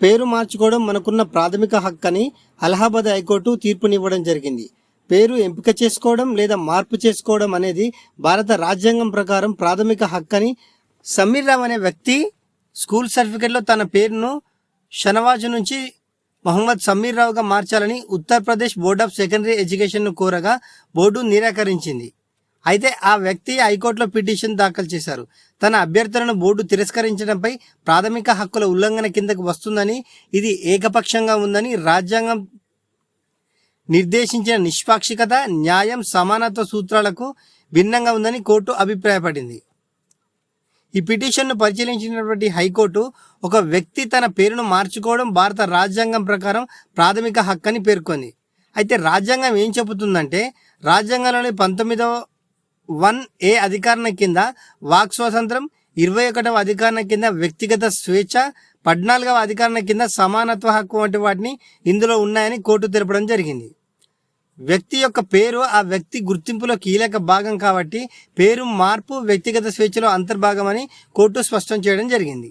పేరు మార్చుకోవడం మనకున్న ప్రాథమిక హక్కని అలహాబాద్ హైకోర్టు తీర్పునివ్వడం జరిగింది. పేరు ఎంపిక చేసుకోవడం లేదా మార్పు చేసుకోవడం అనేది భారత రాజ్యాంగం ప్రకారం ప్రాథమిక హక్కని సమీర్ రావు అనే వ్యక్తి స్కూల్ సర్టిఫికెట్లో తన పేరును షనవాజు నుంచి మహమ్మద్ సమీర్ రావుగా మార్చాలని ఉత్తరప్రదేశ్ బోర్డ్ ఆఫ్ సెకండరీ ఎడ్యుకేషన్ను కోరగా బోర్డు నిరాకరించింది. అయితే ఆ వ్యక్తి హైకోర్టులో పిటిషన్ దాఖలు చేశారు. తన అభ్యర్థులను బోర్డు తిరస్కరించడంపై ప్రాథమిక హక్కుల ఉల్లంఘన కిందకు వస్తుందని ఇది ఏకపక్షంగా ఉందని రాజ్యాంగం నిర్దేశించిన నిష్పాక్షికత న్యాయం సమానత్వ సూత్రాలకు భిన్నంగా ఉందని కోర్టు అభిప్రాయపడింది. ఈ పిటిషన్ను పరిశీలించినటువంటి హైకోర్టు ఒక వ్యక్తి తన పేరును మార్చుకోవడం భారత రాజ్యాంగం ప్రకారం ప్రాథమిక హక్కు అని పేర్కొంది. అయితే రాజ్యాంగం ఏం చెబుతుందంటే రాజ్యాంగంలోని పంతొమ్మిదవ వన్ ఏ అధికారణ కింద వాక్ స్వాతంత్రం ఇరవై ఒకటవ అధికారణ కింద వ్యక్తిగత స్వేచ్ఛ పద్నాలుగవ అధికారణ కింద సమానత్వ హక్కు వంటి వాటిని ఇందులో ఉన్నాయని కోర్టు తెలపడం జరిగింది. వ్యక్తి యొక్క పేరు ఆ వ్యక్తి గుర్తింపులో కీలక భాగం కాబట్టి పేరు మార్పు వ్యక్తిగత స్వేచ్ఛలో అంతర్భాగమని కోర్టు స్పష్టం చేయడం జరిగింది.